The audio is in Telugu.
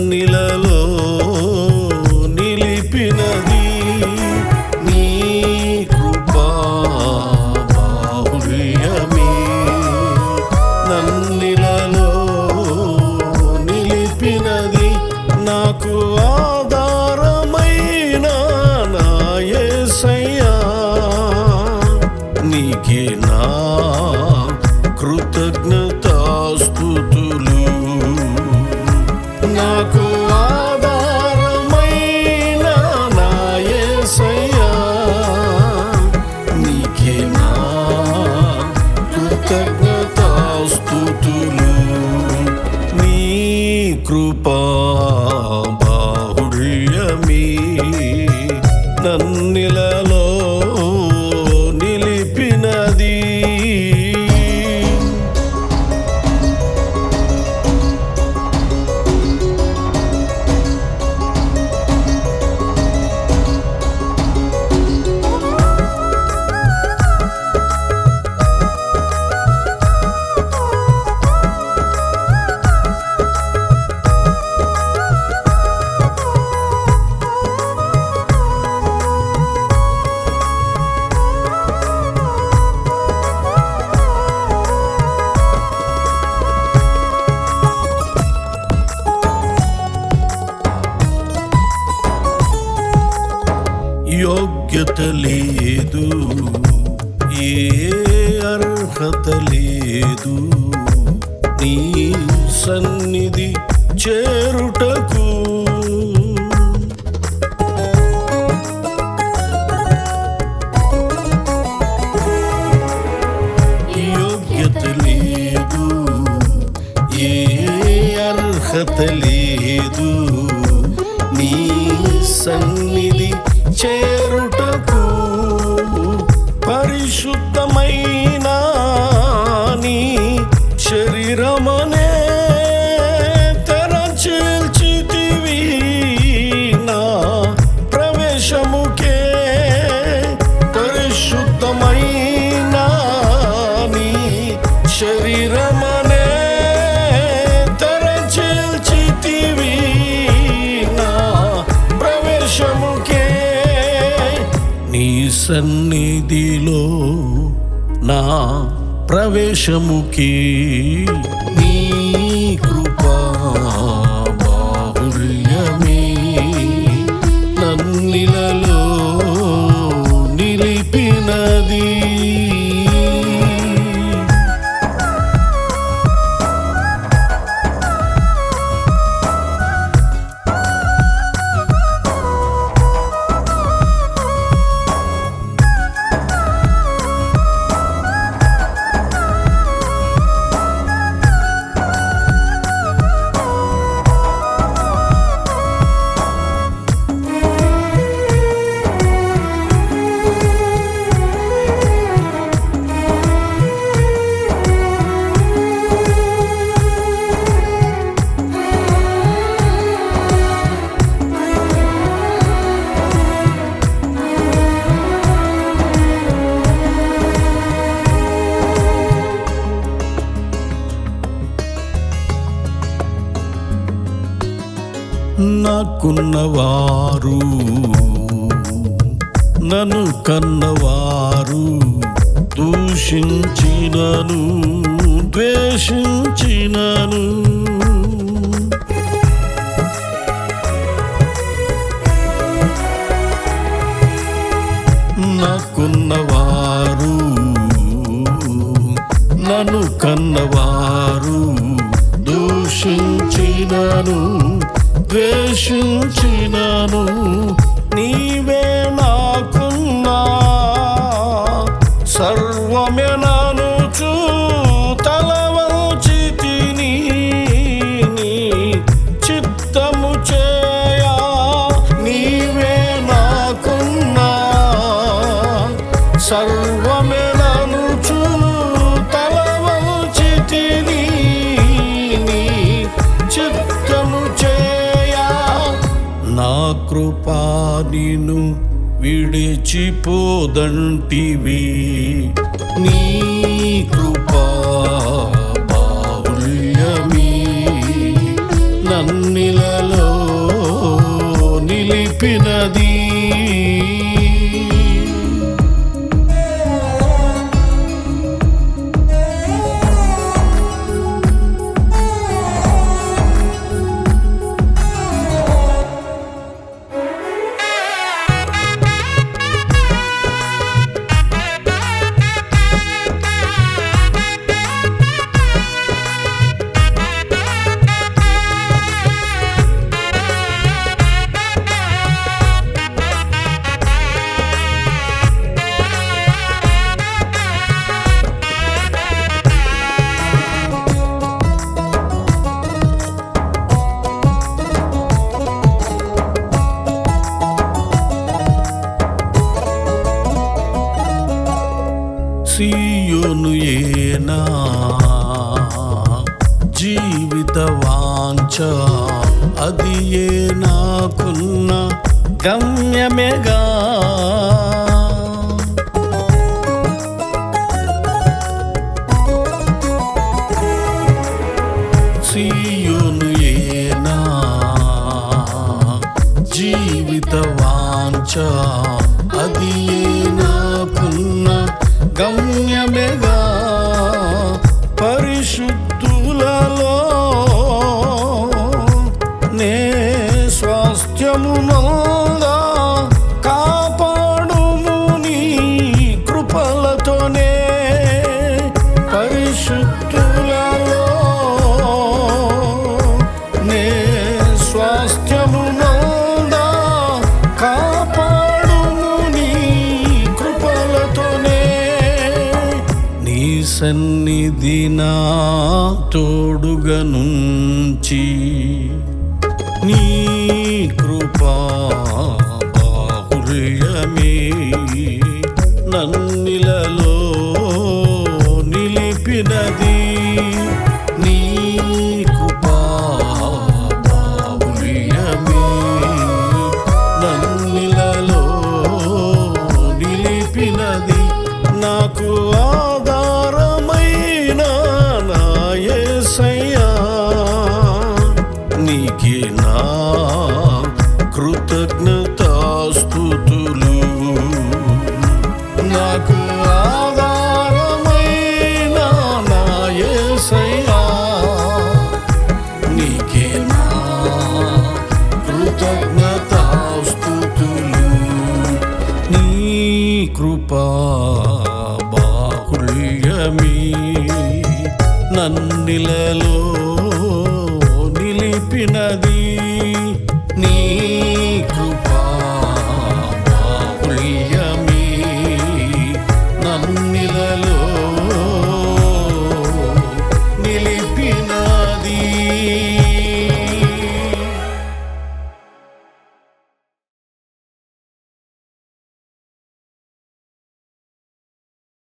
నన్నిలలో నిలిపినది నీ కృపా బాహుళ్యమే నన్నిలలో నిలిపినది నాకు యోగ్యత లేదు ఏ అర్హత లేదు. నీ సన్నిధి చేరుటకు యోగ్యత లేదు ఏ అర్హత లేదు. నీ సన్నిధి చేరు సన్నిధిలో నా ప్రవేశముకి నీ కృపా నాకున్నవారు నన్ను కన్నవారు. దూషించినను ద్వేషించినను. నాకున్నవారు. నన్ను కన్నవారు. దూషించినను ద్వేషించినను నీవే నాకున్నా. సర్వమే నాను చూ కృపా నీను విడిచిపోదంటివి. నీ వాంఛ అది ఏ నాకున్న గమ్యమేగా? సీయోను ఏనా? జీవిత వాంఛ అది ఏ నాకున్న గమ్యమేగా? నీ సన్నిధి నా తోడుగనుంచి నీ కృపా బాహుల్యమే నన్నిలలో నిలిపినది. నీకే నా కృతజ్ఞతాస్తుతులు నాకు ఆధారమైన నా యేసయ్యా నీకే నా కృతజ్ఞతాస్తుతులు నీ కృపా బాహుల్యమీ నన్నిలలో నిలిపినది